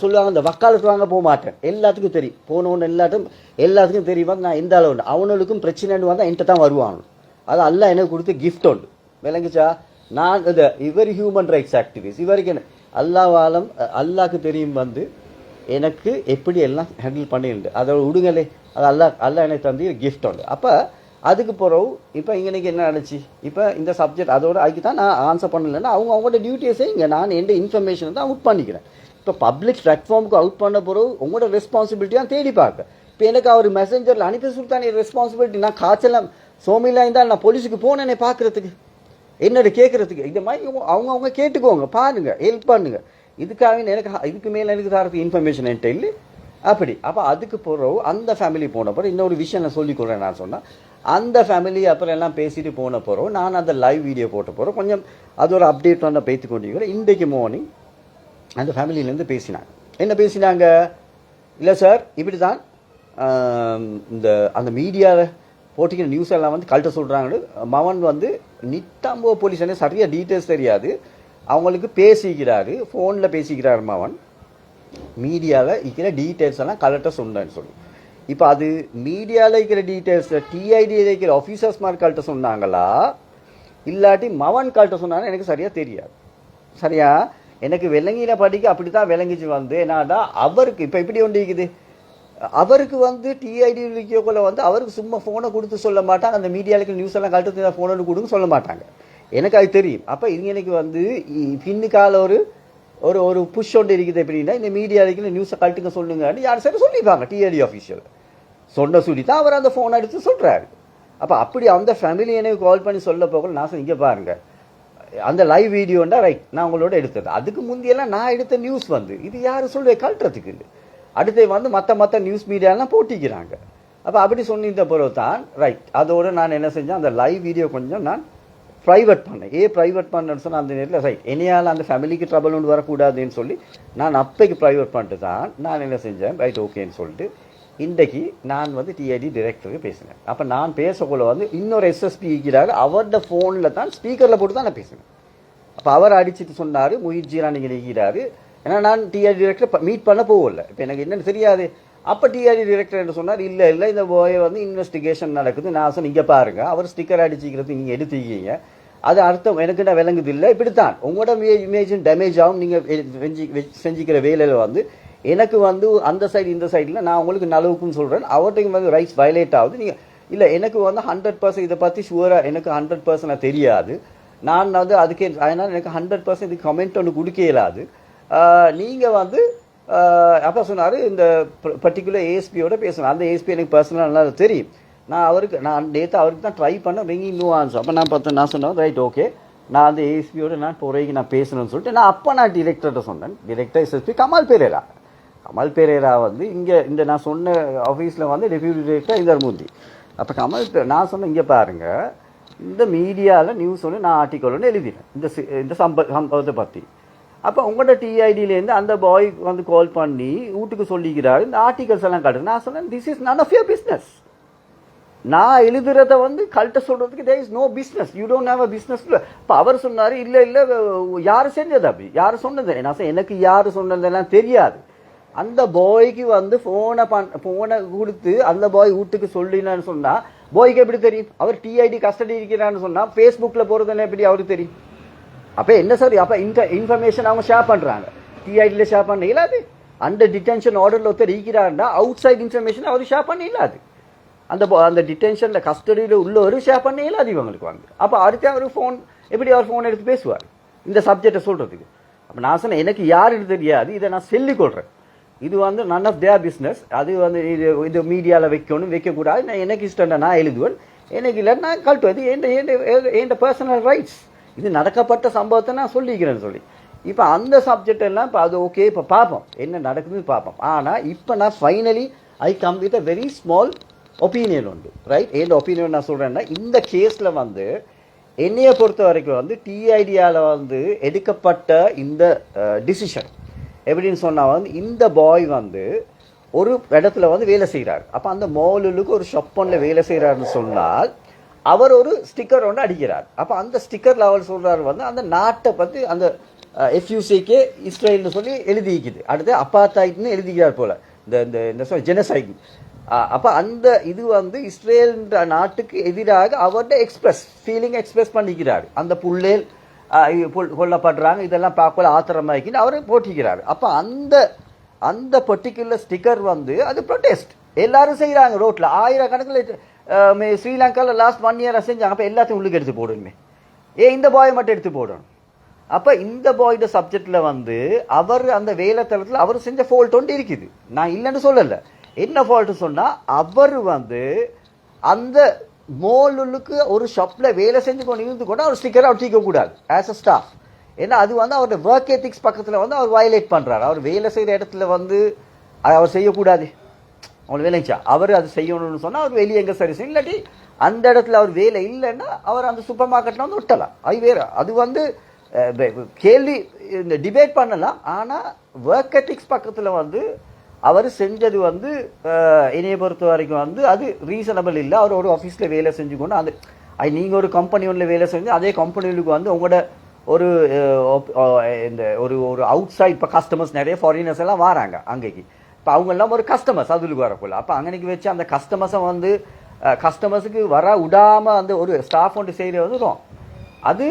A: சொல்லுவாங்க இந்த வக்காலத்து வாங்க போக மாட்டேன். எல்லாத்துக்கும் தெரியும். போனவன் எல்லாத்துக்கும் எல்லாத்துக்கும் தெரியும். நான் எந்த அளவு உண்டு. அவனுக்கும் பிரச்சனைன்னு வந்தால் என்கிட்ட தான் வருவாங்க அது அல்ல எனக்கு கொடுத்து கிஃப்ட் உண்டு. விளங்குச்சா? நான் இந்த இவர் ஹியூமன் ரைட்ஸ் ஆக்டிவிஸ்ட் இவருக்கு என்ன? அல்லாவாலம் அல்லாக்கு தெரியும் வந்து எனக்கு எப்படி எல்லாம் ஹேண்டில் பண்ணியிருந்து. அதை விடுங்களே. அது அல்லா அல்லா எனக்கு தந்து கிஃப்ட் உண்டு. அப்போ அதுக்கு பிறகு இப்போ இங்கனைக்கு என்ன நடந்துச்சு? இப்போ இந்த சப்ஜெக்ட் அதோட அதுக்கு தான் நான் ஆன்சர் பண்ணலைன்னா அவங்க அவங்களோட டியூட்டியஸே இங்கே நான் எந்த இன்ஃபர்மேஷன் தான் அவுட் பண்ணிக்கிறேன். இப்போ பப்ளிக் பிளாட்ஃபார்முக்கு அவுட் பண்ண பிறகு உங்களோட ரெஸ்பான்சிபிலிட்டியாக தேடி பார்க்க இப்போ எனக்கு அவர் மெசஞ்சரில் அனுப்பி சொல்லிட்டானே ரெஸ்பான்சிபிலிட்டி நான் காய்ச்சலாம் சோமிலாம் இருந்தால் நான் போலீஸுக்கு போனேனே பார்க்குறதுக்கு என்னோட கேட்குறதுக்கு இந்த மாதிரி அவங்கவுங்க அவங்க அவங்க கேட்டுக்கோங்க பாருங்கள் ஹெல்ப் பண்ணுங்கள் இதுக்காக எனக்கு இதுக்கு மேலே எனக்கு தரது இன்ஃபர்மேஷன் என்கிட்ட இல்லை அப்படி அப்போ அதுக்கு பிறகு அந்த ஃபேமிலி போன பிறகு இன்னொரு விஷயம் நான் சொல்லிக்கொள்கிறேன் நான் சொன்னேன் அந்த ஃபேமிலி அப்புறம் எல்லாம் பேசிட்டு போன பிறகு நான் அந்த லைவ் வீடியோ போட்ட பிறகு கொஞ்சம் அது ஒரு அப்டேட் வந்து பேத்து கொண்டிருக்கிறேன் இன்றைக்கு மார்னிங் அந்த ஃபேமிலியிலேருந்து பேசினாங்க. என்ன பேசினாங்க? இல்லை சார் இப்படி தான் இந்த அந்த மீடியாவில் போட்டிக்கிற நியூஸ் எல்லாம் வந்து கழட்ட சொல்கிறாங்கன்னு மவன் வந்து நித்தாம்போ போலீஸ் என்ன சரியாக டீட்டெயில்ஸ் தெரியாது. அவங்களுக்கு பேசிக்கிறாரு ஃபோனில் பேசிக்கிறார் மவன். மீடியாவில் இருக்கிற டீட்டெயில்ஸ் எல்லாம் கலெக்ட சொன்னேன்னு சொல்லி. இப்போ அது மீடியாவில் இருக்கிற டீட்டெயில்ஸ் டிஐடியில் இருக்கிற ஆஃபீஸர்ஸ் மாதிரி கழட்ட சொன்னாங்களா? இல்லாட்டி மவன் கழட்ட சொன்னாங்க எனக்கு சரியாக தெரியாது. சரியா? எனக்கு விலங்கின படிக்க அப்படி தான் விளங்கிச்சு வந்து. என்னடா அவருக்கு இப்போ இப்படி ஒன்று இருக்குது. அவருக்கு வந்து டிஐடி விக்கியோக்குள்ள வந்து அவருக்கு சும்மா ஃபோனை கொடுத்து சொல்ல மாட்டாங்க. அந்த மீடியாவுக்கு நியூஸ் எல்லாம் கழட்டு ஃபோனை கொடுங்க சொல்ல மாட்டாங்க. எனக்கு அது தெரியும். அப்போ இது எனக்கு வந்து இ- பின்னுக்கால ஒரு ஒரு ஒரு புஷ் ஒன்று இருக்குது எப்படின்னா இந்த மீடியாவுக்கு நியூஸை கழட்டுங்க சொல்லுங்கன்னு யார் சரி சொல்லிப்பாங்க டிஐடி ஆஃபீஷியல் சொன்ன சொல்லி தான் அவர் அந்த ஃபோன் எடுத்து சொல்கிறாரு அப்போ அப்படி அந்த ஃபேமிலி எனக்கு கால் பண்ணி சொல்ல போகல. நான் இங்கே பாருங்கள் அந்த லைவ் வீடியோண்டா ரைட் நான் உங்களோட எடுத்தது. அதுக்கு முந்தியெல்லாம் நான் எடுத்த நியூஸ் வந்து இது யார் சொல்லுவே கழட்டுறதுக்கு இல்லை அடுத்து வந்து மற்ற மற்ற நியூஸ் மீடியாலாம் போட்டிக்கிறாங்க. அப்போ அப்படி சொன்னிருந்த பிறகு தான் ரைட் அதோடு நான் என்ன செஞ்சேன் அந்த லைவ் வீடியோ கொஞ்சம் நான் ப்ரைவேட் பண்ணேன். ஏன் ப்ரைவேட் பண்ணேன்னு சொன்னால் அந்த நேரத்தில் ரைட் என்னையால் அந்த ஃபேமிலிக்கு ட்ரபிள் ஒன்று வரக்கூடாதுன்னு சொல்லி நான் அப்பைக்கு ப்ரைவேட் பண்ணிட்டு தான் நான் என்ன செஞ்சேன் ரைட் ஓகேன்னு சொல்லிட்டு இன்றைக்கு நான் வந்து டிஐடி டிரெக்டருக்கு பேசினேன் அப்போ நான் பேசக்குள்ள வந்து இன்னொரு எஸ்எஸ்பி இருக்கிறாரு அவரோட ஃபோனில் தான் ஸ்பீக்கரில் போட்டு தான் நான் பேசினேன் அப்போ அவர் அடிச்சுட்டு சொன்னார் முயற்சியான ஜீரான் இருக்கிறாரு ஏன்னா நான் டிஆர் டிரெக்டர் மீட் பண்ண போகல. இப்போ எனக்கு என்னென்னு தெரியாது. அப்போ டிஆர்டி டிரெக்டர் என்று சொன்னார்? இல்லை இல்லை இந்த போயை வந்து இன்வெஸ்டிகேஷன் நடக்குது. நான் சொன்ன இங்கே பாருங்க அவர் ஸ்டிக்கர் அடிச்சிக்கிறது நீங்கள் எடுத்துக்கிங்க. அது அர்த்தம் எனக்கு என்ன விளங்குது இல்லை? இப்படித்தான். உங்களோட இமேஜும் டேமேஜ் ஆகும். நீங்கள் செஞ்சுக்கிற வேலையில் வந்து எனக்கு வந்து அந்த சைடு இந்த சைடில் நான் உங்களுக்கு நலவுக்குன்னு சொல்கிறேன் அவர்கிட்ட வந்து ரைட்ஸ் வயலேட் ஆகுது. நீங்கள் இல்லை எனக்கு வந்து ஹண்ட்ரட் பர்சன்ட் இதை பற்றி ஷுவராக எனக்கு ஹண்ட்ரட் பர்சன்ட் தெரியாது. நான் வந்து அதுக்கே அதனால் எனக்கு ஹண்ட்ரட் பர்சன்ட் இது கமெண்ட் ஒன்று கொடுக்க இயலாது நீங்கள் வந்து அப்போ சொன்னார் இந்த பர்டிகுலர் ஏஎஸ்பியோட பேசணும். அந்த ஏஎஸ்பி எனக்கு பர்சனலாக நல்லா தெரியும். நான் அவருக்கு நான் நேற்று அவருக்கு தான் ட்ரை பண்ணேன். ரிங்கிங் நோ ஆன்சர் அப்போ நான் பார்த்தேன் நான் சொன்னேன் oh, ரைட் ஓகே நான் அந்த ஏஎஸ்பியோட நான் பொறைக்கு நான் பேசணும்னு சொல்லிட்டு நான் அப்போ நான் டிரெக்டர்கிட்ட சொன்னேன். Director SSP Kamal Perera. Kamal Perera வந்து இங்கே இந்த நான் சொன்ன ஆஃபீஸில் வந்து டெபியூட்டி டிரெக்டர் இந்த அப்போ கமல் நான் சொன்னேன் இங்கே பாருங்கள் இந்த மீடியாவில் நியூஸ் ஒன்று நான் ஆர்டிக்கல் ஒன்று எழுதினேன். இந்த இந்த சம்ப சம்பவத்தை பற்றி அப்போ உங்களோட டிஐடியிலேருந்து அந்த பாய் வந்து கால் பண்ணி வீட்டுக்கு சொல்லிக்கிறாரு. இந்த ஆர்டிகல்ஸ் எல்லாம் காட்டுது நான் சொன்னேன் this is none of your business நான் எழுதுறத வந்து கல்ட்ட சொல்கிறதுக்கு there is no business you don't have a business இப்போ அவர் சொன்னார் இல்லை இல்லை யார் செஞ்சது அப்படி? யார் சொன்னது? நான் சொன்னேன், எனக்கு யார் சொன்னதெல்லாம் தெரியாது. அந்த பாய்க்கு வந்து ஃபோனை பண் ஃபோனை கொடுத்து அந்த பாய் வீட்டுக்கு சொல்லினான்னு சொன்னால் பாய்க்கு எப்படி தெரியும்? அவர் டிஐடி கஸ்டடி இருக்கிறான்னு சொன்னால் ஃபேஸ்புக்கில் போகிறதுன்னு எப்படி அவருக்கு தெரியும்? அப்போ என்ன சார் அப்போ இந்த இன்ஃபர்மேஷன் அவங்க ஷேர் பண்ணுறாங்க டிஐடியில் ஷேர் பண்ண இல்லாது. அந்த டிடென்ஷன் ஆர்டரில் ஒருத்தர் இருக்கிறாருன்னா அவுட் சைட் இன்ஃபர்மேஷன் அவர் ஷேர் பண்ண இல்லாது. அந்த அந்த டிடென்ஷனில் கஸ்டடியில் உள்ளவர் ஷேர் பண்ண இல்லாது இவங்களுக்கு வாங்க அப்போ அடுத்து அவர் ஃபோன் எப்படி அவர் ஃபோன் எடுத்து பேசுவார்? இந்த சப்ஜெக்டை சொல்கிறதுக்கு அப்போ நான் சொன்னேன் எனக்கு யாருன்னு தெரியாது. இதை நான் சொல்லிக் கொள்கிறேன் இது வந்து நன் ஆஃப் தேர் பிஸ்னஸ் அது வந்து இது இது மீடியாவில் வைக்கணும் வைக்கக்கூடாது. நான் எனக்கு இஷ்டம் நான் எழுதுவேன். எனக்கு இல்லை நான் கழட்டுவது என் என் பர்சனல் ரைட்ஸ் இது நடக்கப்பட்ட சம்பவத்தை நான் சொல்லிக்கிறேன்னு சொல்லி. இப்போ அந்த சப்ஜெக்ட் எல்லாம் இப்போ அது ஓகே இப்போ பார்ப்போம். என்ன நடக்குதுன்னு பார்ப்போம். ஆனால் இப்போ நான் finally I come with a very small opinion உண்டு. ரைட் என் ஒப்பீனியன் நான் சொல்கிறேன்னா இந்த கேஸில் வந்து என்னையை பொறுத்த வரைக்கும் வந்து டிஐடியாவில் வந்து எடுக்கப்பட்ட இந்த uh, டிசிஷன் எப்படின்னு சொன்னால் வந்து இந்த பாய் வந்து ஒரு இடத்துல வந்து வேலை செய்கிறார் அப்போ அந்த மாலுக்கு ஒரு ஷொப்பனில் வேலை செய்கிறாருன்னு சொன்னால் அவர் ஒரு ஸ்டிக்கர் ஒன்று அடிக்கிறார். அப்போ அந்த ஸ்டிக்கரில் அவர் சொல்கிறார் வந்து அந்த நாட்டை பற்றி அந்த எஃப்யூசிக்கே இஸ்ரேல்னு சொல்லி எழுதிக்குது. அடுத்து அப்பாத்தாய்ட்னு எழுதிக்கிறார் போல். இந்த இந்த இந்த சொல் ஜெனசைட் அப்போ அந்த இது வந்து இஸ்ரேல்ன்ற நாட்டுக்கு எதிராக அவர்கிட்ட எக்ஸ்பிரஸ் ஃபீலிங் எக்ஸ்பிரஸ் பண்ணிக்கிறார். அந்த புள்ளேல் கொல்லப்படுறாங்க. இதெல்லாம் பார்க்கல ஆத்திரமாக்கின்னு அவர் போட்டிக்கிறார் அப்போ அந்த
B: அந்த பர்டிகுலர் ஸ்டிக்கர் வந்து அது ப்ரொடெஸ்ட் எல்லாரும் செய்கிறாங்க ரோட்டில் ஆயிரக்கணக்கில் ஸ்ரீலங்காவில் லாஸ்ட் ஒன் இயராக செஞ்சாங்க. அப்போ எல்லாத்தையும் உள்ளுக்கு எடுத்து போடணுமே. ஏன் இந்த பாய் மட்டும் எடுத்து போடணும்? அப்போ இந்த பாயோட சப்ஜெக்டில் வந்து அவர் அந்த வேலைத்தளத்தில் அவர் செஞ்ச ஃபால்ட் ஒன்று இருக்குது. நான் இல்லைன்னு சொல்லலை. என்ன ஃபால்ட்டு சொன்னால் அவர் வந்து அந்த மோலுக்கு ஒரு ஷாப்பில் வேலை செஞ்சு கொண்டு இருந்து கூட அவர் ஸ்டிக்கரை அவர் தீக்க ஆஸ் அ ஸ்டாஃப் ஏன்னா அது வந்து அவருடைய ஒர்க் எத்திக்ஸ் பக்கத்தில் வந்து அவர் வயலேட் பண்ணுறாரு அவர் வேலை செய்கிற இடத்துல வந்து அதை அவர் செய்யக்கூடாது. அவங்களுக்கு வேலைச்சா அவர் அது செய்யணும்னு சொன்னால் அவர் வெளியே எங்கே சரி செய்யும் இல்லாட்டி அந்த இடத்துல அவர் வேலை இல்லைன்னா அவர் அந்த சூப்பர் மார்க்கெட்டில் வந்து விட்டலாம் அது வேறு. அது வந்து கேள்வி இந்த டிபேட் பண்ணலாம். ஆனால் ஒர்க் எத்திக்ஸ் பக்கத்தில் வந்து அவர் செஞ்சது வந்து என்னையை பொறுத்த வரைக்கும் வந்து அது ரீசனபிள் இல்லை. அவர் ஒரு ஆஃபீஸில் வேலை செஞ்சு கொண்டு அது அது நீங்கள் ஒரு கம்பெனி ஒன்றில் வேலை செஞ்சு அதே கம்பெனிகளுக்கு வந்து உங்களோட ஒரு இந்த ஒரு ஒரு அவுட் சைட் இப்போ கஸ்டமர்ஸ் நிறைய ஃபாரினர்ஸ் எல்லாம் வராங்க அங்கேக்கு. இப்போ அவங்கெல்லாம் ஒரு கஸ்டமர்ஸ் அதுக்கு வரக்குள்ள அப்போ அங்கனைக்கு வச்சு அந்த கஸ்டமர்ஸை வந்து கஸ்டமர்ஸுக்கு வர விடாமல் அந்த ஒரு ஸ்டாஃப் ஒன்று செய்கிறது வந்து அது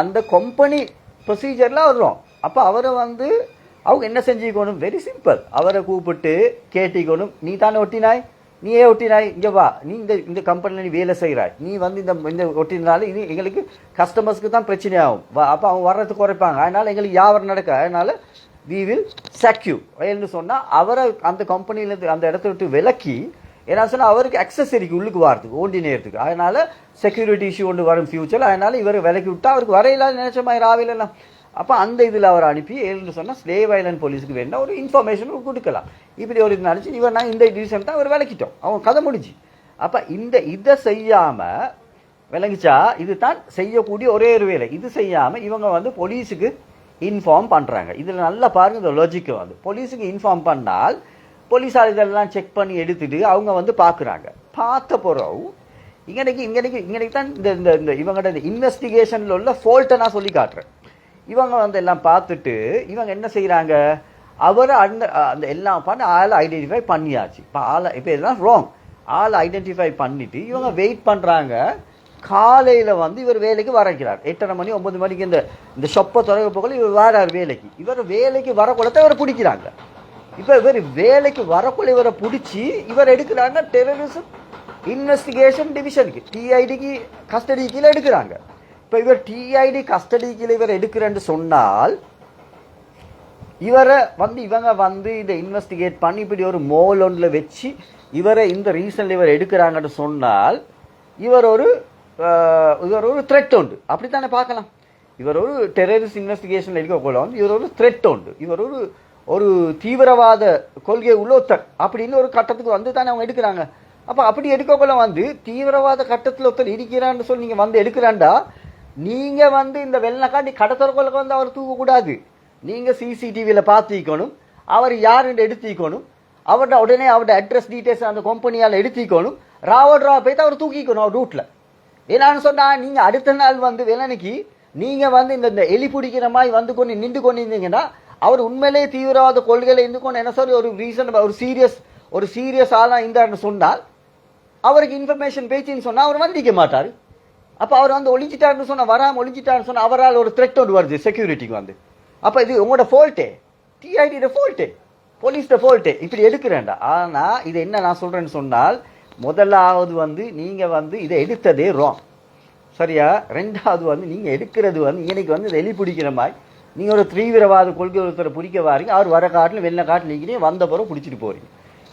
B: அந்த கம்பெனி ப்ரொசீஜரில் வரும் அப்போ அவரை வந்து அவங்க என்ன செஞ்சுக்கணும்? வெரி சிம்பிள் அவரை கூப்பிட்டு கேட்டிக்கணும். நீ தானே ஒட்டினாய்? நீ ஏன் ஒட்டினாய்? இங்கே வா. நீ இந்த இந்த கம்பெனியில் நீ வேலை செய்கிறாய் நீ வந்து இந்த இந்த ஒட்டினால இது எங்களுக்கு கஸ்டமர்ஸ்க்கு தான் பிரச்சனை ஆகும் வா அப்போ அவங்க வர்றதுக்கு குறைப்பாங்க. அதனால் எங்களுக்கு யாவரம் நடக்க அதனால் வி வில் செக்யூ என்று சொன்னால் அவரை அந்த கம்பெனியிலேருந்து அந்த இடத்த விட்டு விலக்கி ஏன்னா சொன்னால் அவருக்கு அக்சஸ் இருக்கு உள்ளுக்கு வரதுக்கு ஓண்டி நேரத்துக்கு அதனால் செக்யூரிட்டி இஷ்யூ ஒன்று வரும் ஃபியூச்சர் அதனால் இவரை விலக்கி விட்டா அவருக்கு வரையில நினச்ச மாதிரி ராவிலெல்லாம் அப்போ அந்த இதில் அவர் அனுப்பி ஏழுன்னு சொன்னால் ஸ்லேவ் ஐலண்ட் போலீஸுக்கு வேண்டாம் ஒரு இன்ஃபர்மேஷன் கொடுக்கலாம். இப்படி ஒரு இது நினச்சி இவர் நான் இந்த டிசிஷன் தான் அவர் விளக்கிட்டோம். அவன் கதை முடிஞ்சு. அப்போ இந்த இதை செய்யாமல் விளங்கிச்சா? இது தான் செய்யக்கூடிய ஒரே ஒரு வேலை. இது செய்யாமல் இவங்க வந்து போலீஸுக்கு இன்ஃபார்ம் பண்ணுறாங்க இதில் நல்லா பாருங்கள் இந்த லாஜிக்கு வந்து. போலீஸுக்கு இன்ஃபார்ம் பண்ணால் போலீஸார் இதெல்லாம் செக் பண்ணி எடுத்துட்டு அவங்க வந்து பார்க்குறாங்க பார்த்த பிறகு இங்கனைக்கு இங்கனைக்கு இங்கனைக்கு தான் இந்த இந்த இந்த இந்த இன்வெஸ்டிகேஷனில் உள்ள ஃபோல்ட்டை நான் சொல்லி காட்டுறேன். இவங்க வந்து எல்லாம் பார்த்துட்டு இவங்க என்ன செய்கிறாங்க அவர் அந்த அந்த எல்லாம் பண்ணி ஆளை ஐடென்டிஃபை பண்ணியாச்சு. இப்போ ஆளை இப்போ இதெல்லாம் ராங் ஆளை ஐடென்டிஃபை பண்ணிவிட்டு இவங்க வெயிட் பண்ணுறாங்க காலையில் வந்து இவர் வேலைக்கு வரைக்கிறார் எட்டரை மணி ஒம்பது மணிக்கு இந்த இந்த ஷொப்பை தொடங்க போகல இவர் வரார் வேலைக்கு. இவர் வேலைக்கு வரக்குள்ளத்தை இவரை பிடிக்கிறாங்க. இப்போ இவர் வேலைக்கு வரக்குள்ள இவரை பிடிச்சி இவர் எடுக்கிறாங்க டெரரிசம் இன்வெஸ்டிகேஷன் டிவிஷனுக்கு டிஐடிக்கு கஸ்டடி கீழே எடுக்கிறாங்க. இப்போ இவர் டிஐடி கஸ்டடிக்கில் இவர் எடுக்கிறேன்னு சொன்னால் இவரை வந்து இவங்க வந்து இதை இன்வெஸ்டிகேட் பண்ணி இப்படி ஒரு மோல் ஒன்றில் வச்சு இவரை இந்த ரீசனில் இவர் எடுக்கிறாங்கன்னு சொன்னால் இவர் ஒரு இவர் ஒரு த்ரெட் உண்டு. அப்படித்தானே பார்க்கலாம். இவர் ஒரு டெரரிஸ்ட் இன்வெஸ்டிகேஷன் எடுக்கக்குள்ள வந்து இவர் ஒரு த்ரெட் உண்டு. இவர் ஒரு ஒரு தீவிரவாத கொள்கை உள்ளொத்தர் அப்படின்னு ஒரு கட்டத்துக்கு வந்து தானே அவங்க எடுக்கிறாங்க. அப்போ அப்படி எடுக்கக்குள்ள வந்து தீவிரவாத கட்டத்தில் ஒருத்தர் இருக்கிறான்னு சொல்லி நீங்கள் வந்து எடுக்கிறாண்டா நீங்கள் வந்து இந்த வெள்ளக்காண்டி கடத்தறக்குள்ள வந்து அவர் தூக்கக்கூடாது. நீங்கள் சிசிடிவியில் பார்த்துக்கணும் அவர் யாருன்னு எடுத்திக்கணும் அவர்கிட்ட உடனே அவரோட அட்ரஸ் டீட்டெயில்ஸ் அந்த கம்பெனியால் எடுத்திக்கணும் ராவோட்ரா போய்த்து அவர் தூக்கிக்கணும் அவர் ரூட்டில் ஏன்னான்னு சொன்னால் நீங்கள் அடுத்த நாள் வந்து வெள்ளனைக்கு நீங்கள் வந்து இந்த இந்த எலி பிடிக்கிற மாதிரி வந்து கொண்டு நின்று கொண்டு இருந்தீங்கன்னா அவர் உண்மையிலேயே தீவிரவாத கொள்கையில் இருந்து கொண்டு என்ன சொல்லி ஒரு ரீசன் ஒரு சீரியஸ் ஒரு சீரியஸ் ஆளாக இருந்தார்னு சொன்னால் அவருக்கு இன்ஃபர்மேஷன் பேச்சுன்னு சொன்னால் அவர் வந்திக்க மாட்டார். அப்போ அவர் வந்து ஒழிஞ்சிட்டாருன்னு சொன்னால் வராமல் ஒழிஞ்சிட்டாருன்னு சொன்னால் அவரால் ஒரு த்ரெட் ஒன்று வருது செக்யூரிட்டிக்கு வந்து. அப்போ இது உங்களோட ஃபோல்ட்டே டிஐடியோட ஃபோல்ட்டே போலீஸ்ட ஃபோல்ட்டே இப்படி எடுக்கிறேன்டா. ஆனால் இது என்ன நான் சொல்கிறேன்னு சொன்னால் முதலாவது வந்து நீங்கள் வந்து இதை எடுத்ததே ராங் சரியா? ரெண்டாவது வந்து நீங்கள் எடுக்கிறது வந்து இன்னைக்கு வந்து இதை எலி பிடிக்கிற மாதிரி நீங்கள் ஒரு தீவிரவாத கொள்கை ஒருத்தரை பிடிக்க வாரீங்க அவர் வர காட்டில் வெளில காட்டில் நிற்கிறீங்க வந்த பிறகு பிடிச்சிட்டு போறீங்க.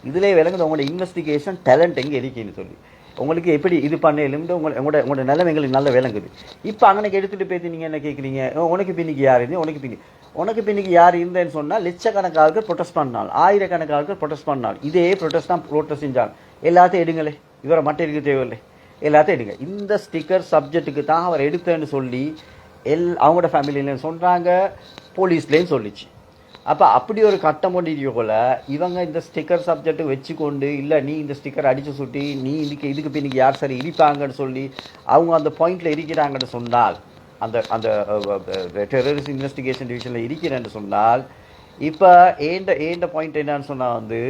B: இதிலே விளங்குது உங்களோட இன்வெஸ்டிகேஷன் டேலண்ட் எங்கே இருக்குன்னு சொல்லி. உங்களுக்கு எப்படி இது பண்ணலும் உங்களை உங்களோட உங்களோட நிலைமை எங்களுக்கு நல்ல விளங்குது. இப்போ அங்கனைக்கு எடுத்துகிட்டு போயிட்டு நீங்கள் என்ன கேட்குறீங்க உனக்கு பின்னிக்கு யார் இருந்து உனக்கு பின்னி உனக்கு பின்னிக்கு யார் இருந்தேன்னு சொன்னால் லட்சக்கணக்கான ஆட்கள் ப்ரொடெஸ்ட் பண்ணால் ஆயிரக்கணக்கான ஆட்கள் ப்ரொடெஸ்ட் பண்ணால். இதே ப்ரொட்டஸ்ட் தான் ப்ரொட்டஸ்ட் செஞ்சாங்க. எல்லாத்தையும் எடுங்களே. இவரை மட்டும் எடுக்க தேவையில்லை. எல்லாத்தையும் எடுங்க. இந்த ஸ்டிக்கர் சப்ஜெக்ட்டுக்கு தான் அவர் எடுத்தேன்னு சொல்லி எல் அவங்களோட ஃபேமிலியிலேயும் சொல்கிறாங்க போலீஸ்லேயும் சொல்லிச்சு. அப்போ அப்படி ஒரு கட்டம் கொண்டு இருக்கக்குள்ள இவங்க இந்த ஸ்டிக்கர் சப்ஜெக்ட்டு வச்சுக்கொண்டு இல்லை நீ இந்த ஸ்டிக்கர் அடித்து சுட்டி நீ இதுக்கு இதுக்கு பின்னுக்கு யார் சரி இடிப்பாங்கன்னு சொல்லி அவங்க அந்த பாயிண்டில் இருக்கிறாங்கன்னு சொன்னால் அந்த அந்த டெரரிஸ்ட் இன்வெஸ்டிகேஷன் டிவிஷனில் இருக்கிறேன்னு சொன்னால் இப்போ ஏண்ட ஏண்ட பாயிண்ட் என்னன்னு சொன்னால் வந்து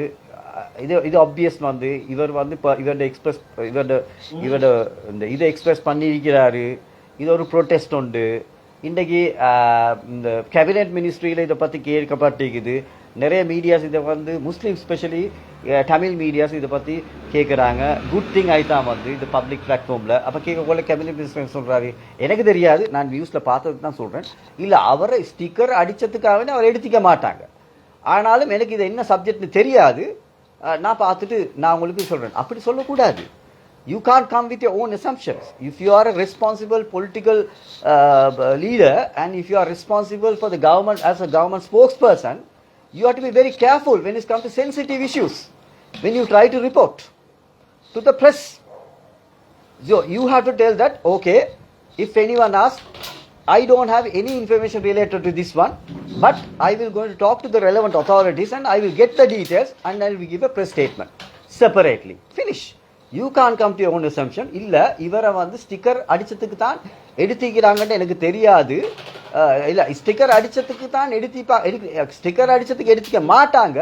B: இது இது ஆப்வியஸ் வந்து இவர் வந்து இப்போ இவரோட எக்ஸ்பிரஸ் இவரோட இவரோட இந்த இதை எக்ஸ்பிரஸ் பண்ணியிருக்கிறாரு இது ஒரு ப்ரொட்டஸ்ட் உண்டு இன்றைக்கி இந்த கேபினெட் மினிஸ்ட்ரியில் இதை பற்றி கேட்கப்பட்டிருக்குது. நிறைய மீடியாஸ் இதை வந்து முஸ்லீம் ஸ்பெஷலி தமிழ் மீடியாஸ் இதை பற்றி கேட்குறாங்க. குட் திங் ஆயிட்டான் வந்து இந்த பப்ளிக் பிளாட்ஃபார்மில் அப்போ கேட்கக்குள்ள கம்யூனிட்டி மினிஸ்டர் சொல்கிறாரு எனக்கு தெரியாது நான் நியூஸில் பார்த்தது தான் சொல்கிறேன் இல்லை அவரை ஸ்டிக்கர் அடித்ததுக்காகவே அவர் எடுத்துக்க மாட்டாங்க. ஆனாலும் எனக்கு இது என்ன சப்ஜெக்ட்னு தெரியாது. நான் பார்த்துட்டு நான் உங்களுக்கு சொல்கிறேன் அப்படி சொல்லக்கூடாது. You can't come with your own assumptions. If you are a responsible political uh, leader and if you are responsible for the government as a government spokesperson, you have to be very careful when it comes to sensitive issues. When you try to report to the press, so you have to tell that, okay, if anyone asks, I don't have any information related to this one, but I will go to talk to the relevant authorities and I will get the details and I will give a press statement separately. Finish. You can come to own assumption இல்லை இவரை வந்து sticker அடித்ததுக்கு தான் எடுத்திக்கிறாங்கன்னு எனக்கு தெரியாது. இல்லை sticker அடித்ததுக்கு தான் எடுத்திப்பா எடுக்க sticker அடித்ததுக்கு எடுத்துக்க மாட்டாங்க.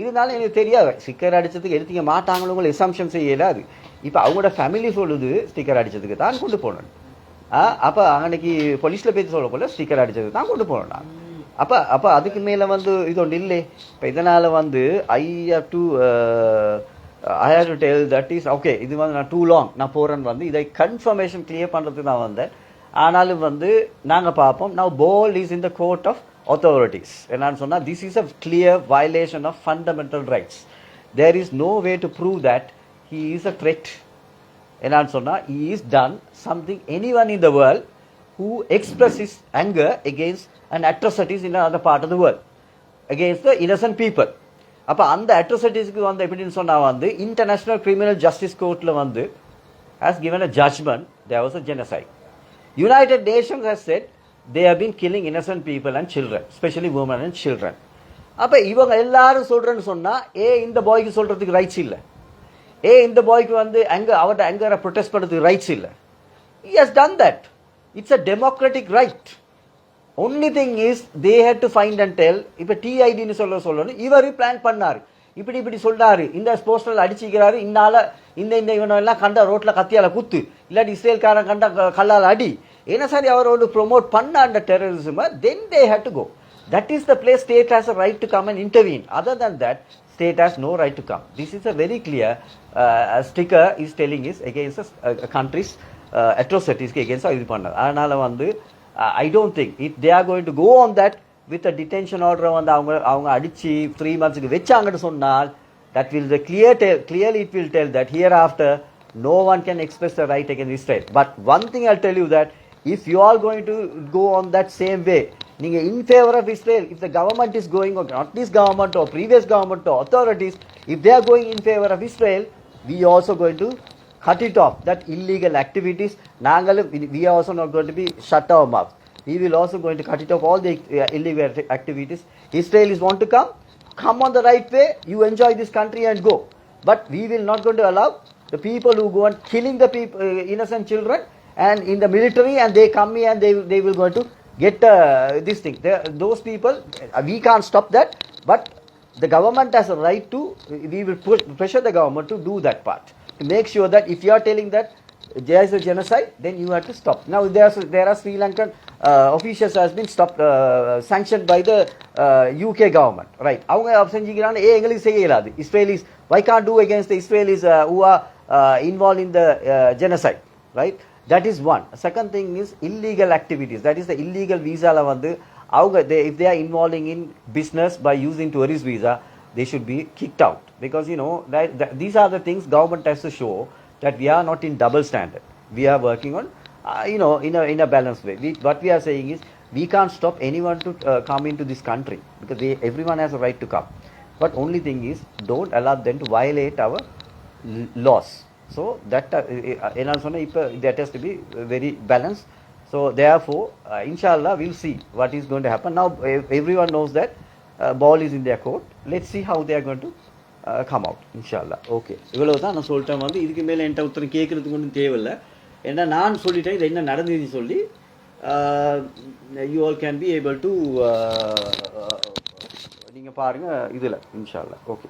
B: இருந்தாலும் எனக்கு தெரியாது. ஸ்டிக்கர் அடித்ததுக்கு எடுத்துக்க மாட்டாங்களோ உங்களை எசம்ஷன் செய்யலாது இப்போ அவங்களோட ஃபேமிலி சொல்லுது ஸ்டிக்கர் அடித்ததுக்கு தான் கொண்டு போகணும். ஆ அப்போ அன்னைக்கு போலீஸில் பேசி சொல்ல போல ஸ்டிக்கர் அடித்ததுக்கு தான் கொண்டு போகணும் நான். அப்போ அப்போ அதுக்கு மேலே வந்து இது ஒன்று இல்லை. இப்போ இதனால் வந்து I have to I have to tell that is okay இது வந்து நான் டூ லாங் நான் போகிறேன்னு வந்து இதை கன்ஃபர்மேஷன் கிளியர் பண்ணுறதுக்கு நான் வந்தேன் ஆனாலும் வந்து நாங்கள் பார்ப்போம் நான் Paul is in the court of authorities என்னன்னு சொன்னால் this is a clear violation of fundamental rights there is no way to prove that he is a threat என்னன்னு சொன்னால் he is done something any one in the world who express is anger against and atrocities in other part of the world against the innocent people அப்போ அந்த அட்ரோசிட்டிஸ்க்கு வந்து எப்படின்னு சொன்னால் வந்து international criminal justice கோர்ட்டில் வந்து has given a judgement there was a genocide United Nations has said they have been killing innocent people and children specially women and children அப்போ இவங்க எல்லாரும் சொல்கிறேன்னு சொன்னால் ஏ இந்த பாய்க்கு சொல்கிறதுக்கு ரைட்ஸ் இல்லை ஏ இந்த பாய்க்கு வந்து அங்கே அவர்கிட்ட அங்கரை ப்ரொட்டெஸ்ட் பண்ணுறதுக்கு ரைட்ஸ் இல்லை he has done that it's a democratic right only thing is they had to find and tell இப்போ டிஐடின்னு சொல்ல சொல்லணும். இவர் பிளான் பண்ணார். இப்படி இப்படி சொல்கிறாரு இந்த போஸ்டரில் அடிச்சிக்கிறாரு. இன்னால இந்த இந்த இவனெல்லாம் கண்ட ரோட்டில் கத்தியால குத்து. இல்லாட்டி இஸ்ரேல்காரன் கண்ட கல்லால் அடி. என்ன சாரி அவர் வந்து ப்ரொமோட் பண்ண அந்த டெரரிசமை then they had to go that is the place state has a right to come and intervene other than that state has no right to come. This is a very clear uh, sticker is telling is against a, a uh, country's uh, atrocities against இது பண்ணது அதனால் வந்து I don't think it they are going to go on that with a detention ஆர்டரை வந்து அவங்க அவங்க அடிச்சு three மந்த்ஸ்க்கு வச்சாங்கன்னு சொன்னால் that will the clear tell clearly it will tell that hereafter no one can express the right against Israel. But one thing I'll tell you that if you are going to go on that same way, நீங்க in favor of Israel, if the government is going, or not this government or previous government or authorities, if they are going in favor of Israel, we also going to cut it off, that illegal activities. நாங்களும் we are also not going to be shut our mouth. We will also going to cut it off all the uh, illegal activities. Israel is want to come, come on the right way, you enjoy this country and go. But we will not going to allow the people who go on killing the people, uh, innocent children and in the military and they come here and they, they will going to get uh, this thing. They, those people, uh, we can't stop that, but the government has a right to, we will push, pressure the government to do that part. To make sure that if you are telling that there is a genocide, then you have to stop. Now there are, there are Sri Lankan uh, officials has been stopped, uh, sanctioned by the uh, UK government, right? அவங்க செஞ்சுக்கிறாங்க ஏ எங்களுக்கு செய்ய இயலாது Israelis why can't do against the Israelis uh, who are uh, involved in the uh, genocide, right? That is one. Second thing is illegal activities. That is the illegal visa ல வந்து அவங்க they, if they are involving in business by using tourist visa, they should be kicked out because you know that, that these are the things government has to show that we are not in double standard. We are working on uh, you know in a in a balanced way. We, what we are saying is we can't stop anyone to uh, come into this country because they, everyone has a right to come. But only thing is don't allow them to violate our laws. So that uh, eh, eh, eh, that has to be uh, very balanced. So therefore, uh, inshallah, we'll see what is going to happen. Now everyone knows that Uh, ball is in their court. Let's see how they are going to uh, come out. Inshallah. Okay. இவ்வளவு தான் நான் சொல்லிட்டேன் வந்து இதுக்கு மேலே என்கிட்ட ஒருத்தர் கேட்கறதுக்கு ஒன்றும் தேவையில்லை ஏன்னா நான் சொல்லிட்டேன் இது என்ன நடந்தது சொல்லி you all can be able to நீங்கள் பாருங்கள் இதில் இன்ஷால்லா ஓகே